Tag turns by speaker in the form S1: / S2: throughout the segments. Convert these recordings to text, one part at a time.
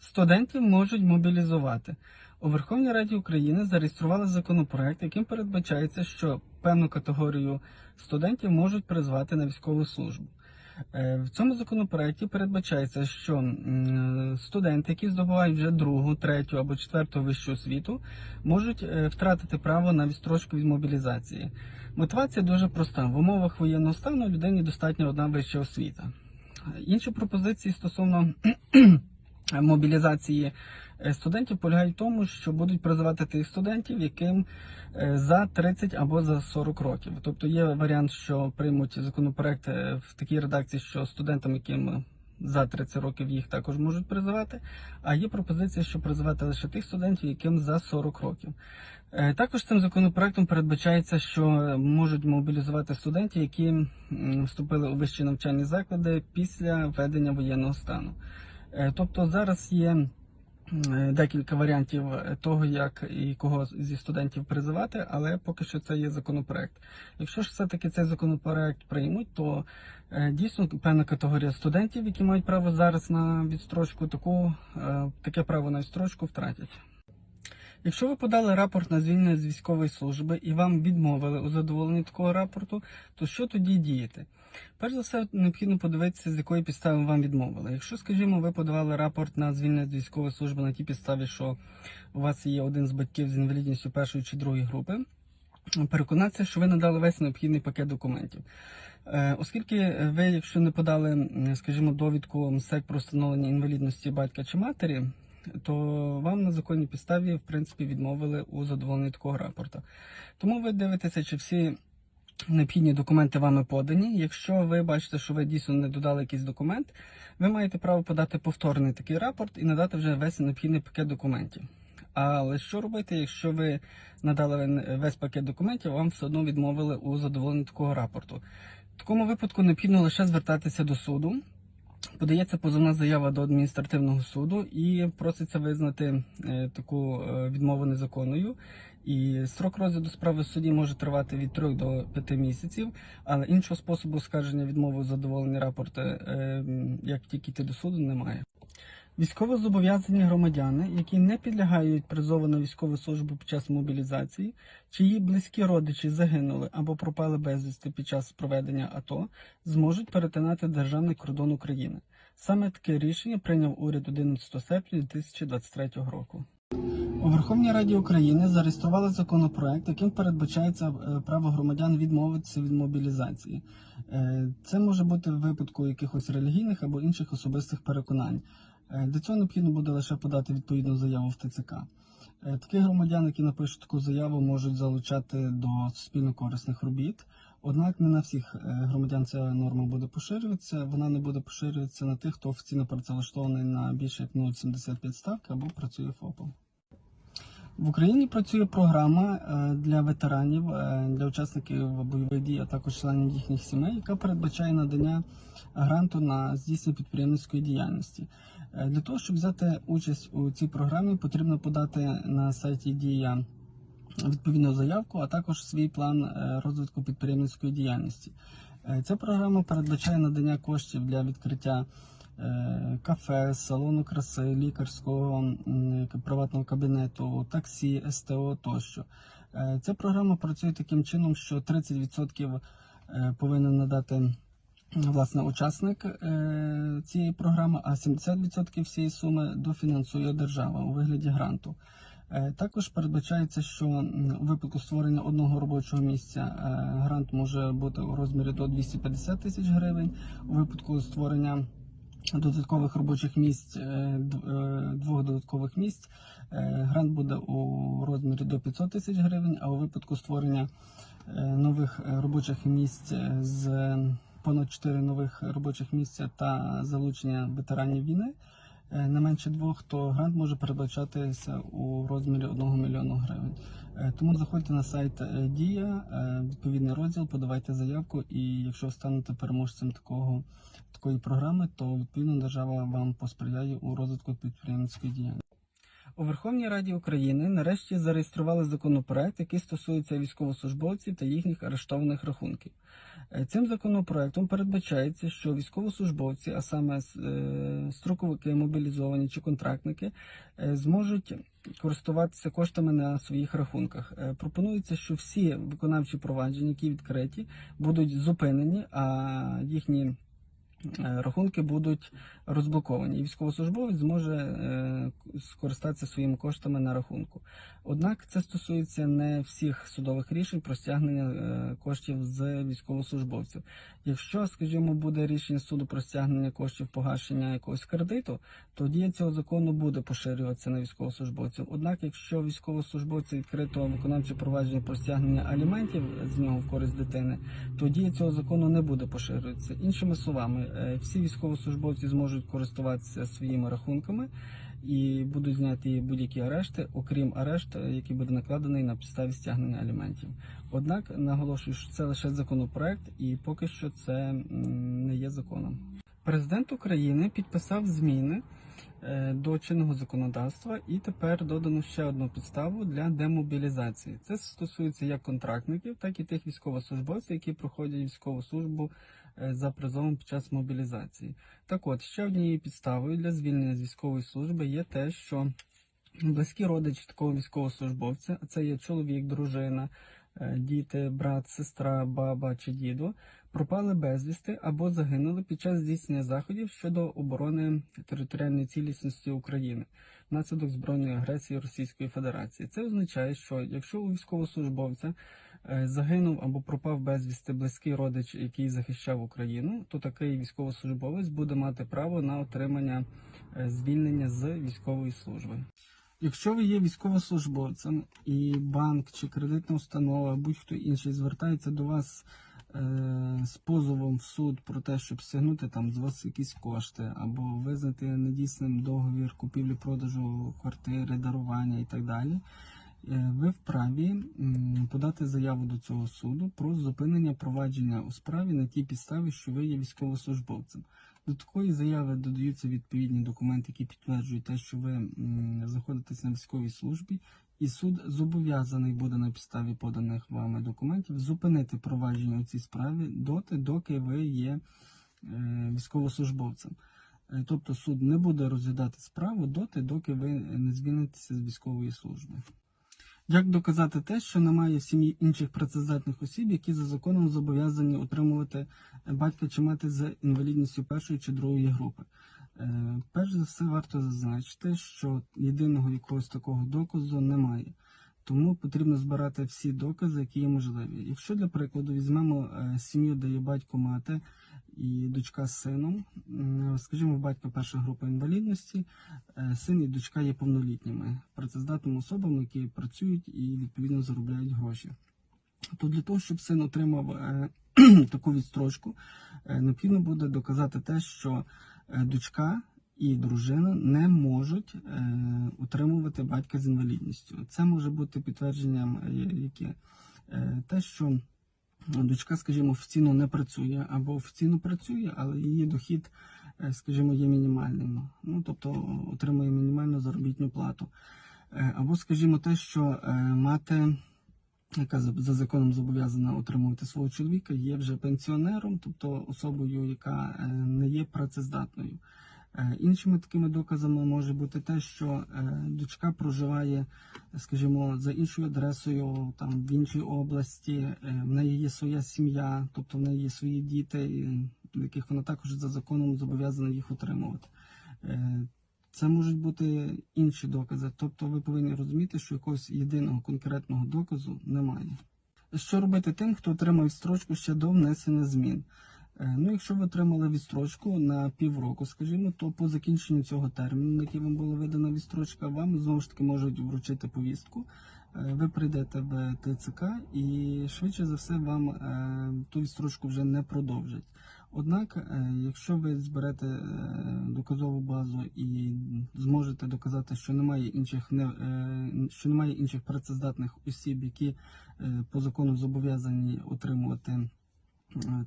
S1: Студентів можуть мобілізувати. У Верховній Раді України зареєстрували законопроект, яким передбачається, що певну категорію студентів можуть призвати на військову службу. Е, В цьому законопроекті передбачається, що студенти, які здобувають вже другу, третю або четверту вищу освіту, можуть е, втратити право на відстрочку від мобілізації. Мотивація дуже проста: в умовах воєнного стану людині достатньо одна вища освіта. Інші пропозиції стосовно мобілізації е, студентів полягають в тому, що будуть призивати тих студентів, яким е, за 30 або за 40 років. Тобто є варіант, що приймуть законопроект е, в такій редакції, що студентам, яким за 30 років їх також можуть призивати. А є пропозиція, що призивати лише тих студентів, яким за 40 років. Також цим законопроектом передбачається, що можуть мобілізувати студентів, які вступили у вищі навчальні заклади після введення воєнного стану. Е, Тобто зараз є е, декілька варіантів е, того, як і кого зі студентів призивати, але поки що це є законопроект. Якщо ж все-таки цей законопроект приймуть, то дійсно певна категорія студентів, які мають право зараз на відстрочку, таку, таке право на відстрочку втратять. Якщо ви подали рапорт на звільнення з військової служби і вам відмовили у задоволенні такого рапорту, то що тоді діяти? Перш за все, необхідно подивитися, з якої підстави вам відмовили. Якщо, скажімо, ви подавали рапорт на звільнення з військової служби на тій підставі, що у вас є один з батьків з інвалідністю першої чи другої групи, переконатися, що ви надали весь необхідний пакет документів. Е, Оскільки ви, якщо не подали, скажімо, довідку МСЕК про встановлення інвалідності батька чи матері, то вам на законній підставі, в принципі, відмовили у задоволенні такого рапорта. Тому ви дивитеся, чи всі необхідні документи вами подані. Якщо ви бачите, що ви дійсно не додали якийсь документ, ви маєте право подати повторний такий рапорт і надати вже весь необхідний пакет документів. Але що робити, якщо ви надали весь пакет документів, вам все одно відмовили у задоволенні такого рапорту? В такому випадку необхідно лише звертатися до суду. Подається позовна заява до адміністративного суду і проситься визнати е, таку е, відмову незаконною. І срок розгляду справи в суді може тривати від 3 до 5 місяців, але іншого способу скарження відмови задоволення задоволені е, як тільки йти до суду, немає. Військовозобов'язані громадяни, які не підлягають призову на військову службу під час мобілізації, чиї близькі родичі загинули або пропали безвісти під час проведення АТО, зможуть перетинати державний кордон України. Саме таке рішення прийняв уряд 11 серпня 2023 року. У Верховній Раді України зареєстрували законопроект, яким передбачається е, право громадян відмовитися від мобілізації. Е, Це може бути в випадку якихось релігійних або інших особистих переконань. Е, Для цього необхідно буде лише подати відповідну заяву в ТЦК. Такі громадяни, які напишуть таку заяву, можуть залучати до суспільно корисних робіт. Однак не на всіх е, громадян ця норма буде поширюватися. Вона не буде поширюватися на тих, хто офіційно працевлаштований на більше як 0,75 ставки або працює ФОПом. В Україні працює програма е, для ветеранів, е, для учасників бойових дій, а також членів їхніх сімей, яка передбачає надання гранту на здійснення підприємницької діяльності. Е, Для того, щоб взяти участь у цій програмі, потрібно подати на сайті Дія відповідну заявку, а також свій план розвитку підприємницької діяльності. Ця програма передбачає надання коштів для відкриття кафе, салону краси, лікарського приватного кабінету, таксі, СТО тощо. Е, Ця програма працює таким чином, що 30% е, повинен надати власне учасник е, цієї програми, а 70% всієї суми дофінансує держава у вигляді гранту. Е, Також передбачається, що у випадку створення одного робочого місця е, грант може бути у розмірі до 250 тисяч гривень. У випадку створення додаткових робочих місць, е, е, двох додаткових місць, е, грант буде у розмірі до 500 тисяч гривень, а у випадку створення нових робочих місць з понад 4 нових робочих місця та залучення ветеранів війни не менше двох, то грант може передбачатися у розмірі 1 мільйону гривень. Е, Тому заходьте на сайт е, Дія, е, відповідний розділ, подавайте заявку, і якщо станете переможцем такого такої програми, то відповідно держава вам посприяє у розвитку підприємницької діяльності. У Верховній Раді України нарешті зареєстрували законопроект, який стосується військовослужбовців та їхніх арештованих рахунків. Е, Цим законопроектом передбачається, що військовослужбовці, а саме е, строковики, мобілізовані чи контрактники, е, зможуть користуватися коштами на своїх рахунках. Пропонується, що всі виконавчі провадження, які відкриті, будуть зупинені, а їхні рахунки будуть розблоковані. І військовослужбовець зможе е, скористатися своїми коштами на рахунку. Однак це стосується не всіх судових рішень про стягнення е, коштів з військовослужбовців. Якщо, скажімо, буде рішення суду про стягнення коштів погашення якогось кредиту, то дія цього закону буде поширюватися на військовослужбовців. Однак, якщо військовослужбовці відкрито виконавче провадження про стягнення аліментів з нього в користь дитини, то дія цього закону не буде поширюватися. Іншими словами, е, всі військовослужбовці зможуть користуватися своїми рахунками і будуть зняті будь-які арешти, окрім арешт, е, який буде накладений на підставі стягнення аліментів. Однак наголошую, що це лише законопроект, і поки що це не є законом. Президент України підписав зміни е, до чинного законодавства, і тепер додано ще одну підставу для демобілізації. Це стосується як контрактників, так і тих військовослужбовців, які проходять військову службу е, за призовом під час мобілізації. Так от, ще однією підставою для звільнення з військової служби є те, що близькі родичі такого військовослужбовця, а це є чоловік, дружина, е, діти, брат, сестра, баба чи дідо, пропали безвісти або загинули під час здійснення заходів щодо оборони територіальної цілісності України внаслідок збройної агресії Російської Федерації. Це означає, що якщо у військовослужбовця е, загинув або пропав безвісти близький родич, який захищав Україну, то такий військовослужбовець буде мати право на отримання е, звільнення з військової служби. Якщо ви є військовослужбовцем і банк чи кредитна установа, будь-хто інший звертається до вас з позовом в суд про те, щоб стягнути там з вас якісь кошти, або визнати недійсним договір купівлі-продажу квартири, дарування і так далі. е, Ви вправі подати заяву до цього суду про зупинення провадження у справі на тій підставі, що ви є військовослужбовцем. До такої заяви додаються відповідні документи, які підтверджують те, що ви знаходитесь на військовій службі, і суд зобов'язаний буде на підставі поданих вами документів зупинити провадження у цій справі доти, доки ви є е, військовослужбовцем. Е, Тобто суд не буде розглядати справу доти, доки ви не звільнитеся з військової служби. Як доказати те, що немає в сім'ї інших працездатних осіб, які за законом зобов'язані отримувати батька чи мати з інвалідністю першої чи другої групи? Е, Перш за все, варто зазначити, що єдиного якогось такого доказу немає. Тому потрібно збирати всі докази, які є можливі. Якщо для прикладу візьмемо е, сім'ю, де є батько, мати і дочка з сином, скажімо, батька перша група інвалідності, е, син і дочка є повнолітніми, працездатними особами, які працюють і відповідно заробляють гроші. То для того, щоб син отримав е, таку відстрочку, е, необхідно буде доказати те, що дочка і дружина не можуть е, утримувати батька з інвалідністю. Це може бути підтвердженням, е, яке Е, те, що дочка, скажімо, офіційно не працює або офіційно працює, але її дохід, е, скажімо, є мінімальним. Ну тобто отримує мінімальну заробітну плату. Е, Або, скажімо, те, що е, мати яка за за законом зобов'язана отримувати свого чоловіка, є вже пенсіонером, тобто особою, яка не є працездатною. Е, Іншими такими доказами може бути те, що е, дочка проживає, скажімо, за іншою адресою, там в іншій області, е, в неї є своя сім'я, тобто в неї є свої діти, яких вона також за законом зобов'язана їх отримувати. Це можуть бути інші докази. Тобто ви повинні розуміти, що якогось єдиного конкретного доказу немає. Що робити тим, хто отримав відстрочку ще до внесення змін? Е, Ну, якщо ви отримали відстрочку на півроку, скажімо, то по закінченню цього терміну, на який вам була видана відстрочка, вам знову ж таки можуть вручити повістку. Е, Ви прийдете в ТЦК і швидше за все вам е, ту відстрочку вже не продовжать. Однак, якщо ви зберете доказову базу і зможете доказати, що немає інших не що немає інших працездатних осіб, які по закону зобов'язані отримувати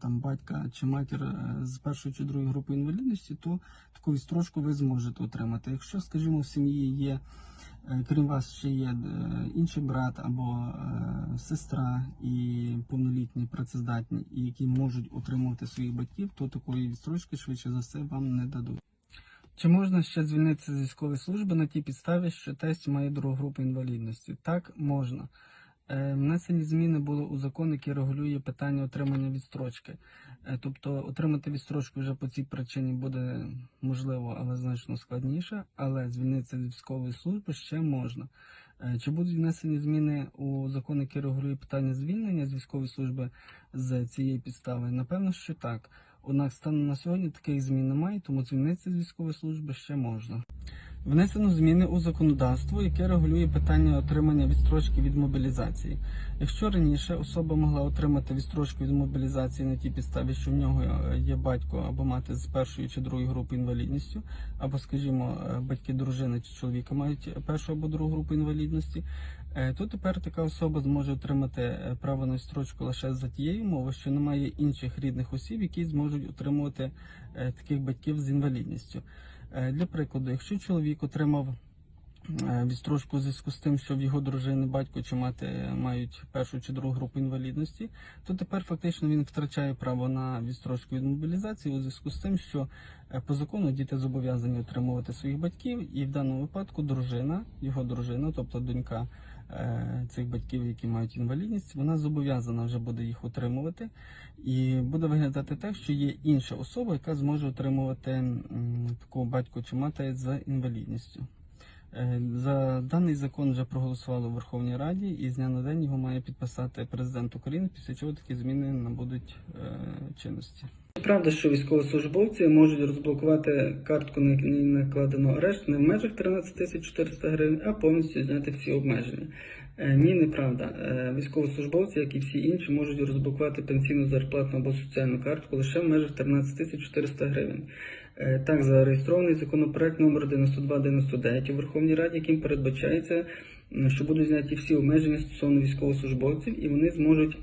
S1: там батька чи матір е, з першої чи другої групи інвалідності, то таку відстрочку ви зможете отримати. Якщо, скажімо, в сім'ї є Е, Крім вас, ще є е, інший брат або е, сестра і повнолітні працездатні, і які можуть утримувати своїх батьків, то такої відстрочки швидше за все вам не дадуть. Чи можна ще звільнитися з військової служби на тій підставі, що тесть має другу групу інвалідності? Так, можна. Е, Внесені зміни були у закон, який регулює питання отримання відстрочки. Е, Тобто отримати відстрочку вже по цій причині буде можливо, але значно складніше. Але звільнитися з військової служби ще можна. Е, Чи будуть внесені зміни у закон, який регулює питання звільнення з військової служби з цієї підстави? Напевно, що так. Однак станом на сьогодні таких змін немає, тому звільнитися з військової служби ще можна. Внесено зміни у законодавство, яке регулює питання отримання відстрочки від мобілізації. Якщо раніше особа могла отримати відстрочку від мобілізації на тій підставі, що в нього е, є батько або мати з першої чи другої групи інвалідністю, або, скажімо, е, батьки дружини чи чоловіка мають першу або другу групу інвалідності, е, то тепер така особа зможе отримати право на відстрочку лише за тією мовою, що немає інших рідних осіб, які зможуть отримувати таких батьків з інвалідністю. Е, Для прикладу, якщо чоловік отримав е, відстрочку у зв'язку з тим, що в його дружини батько чи мати мають першу чи другу групу інвалідності, то тепер фактично він втрачає право на відстрочку від мобілізації у зв'язку з тим, що е, по закону діти зобов'язані отримувати своїх батьків, і в даному випадку дружина, його дружина, тобто донька цих батьків, які мають інвалідність, вона зобов'язана вже буде їх отримувати. І буде виглядати так, що є інша особа, яка зможе отримувати такого батька чи мати з інвалідністю. Е, За даний закон вже проголосували в Верховній Раді, і з дня на день його має підписати президент України, після чого такі зміни набудуть е, чинності. Правда, що військовослужбовці можуть розблокувати картку, на якій накладено арешт не в межах 13 тисяч 400 гривень, а повністю зняти всі обмеження. Е, Ні, неправда. Е, Військовослужбовці, як і всі інші, можуть розблокувати пенсійну зарплатну або соціальну картку лише в межах 13 тисяч 400 гривень. Е, Так, зареєстрований законопроект номер 9299 у Верховній Раді, яким передбачається, що будуть зняті всі обмеження стосовно військовослужбовців, і вони зможуть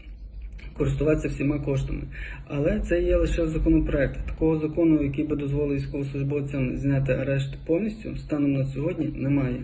S1: користуватися всіма коштами. Але це є лише законопроект. Такого закону, який би дозволив військовослужбовцям зняти арешт повністю, станом на сьогодні немає.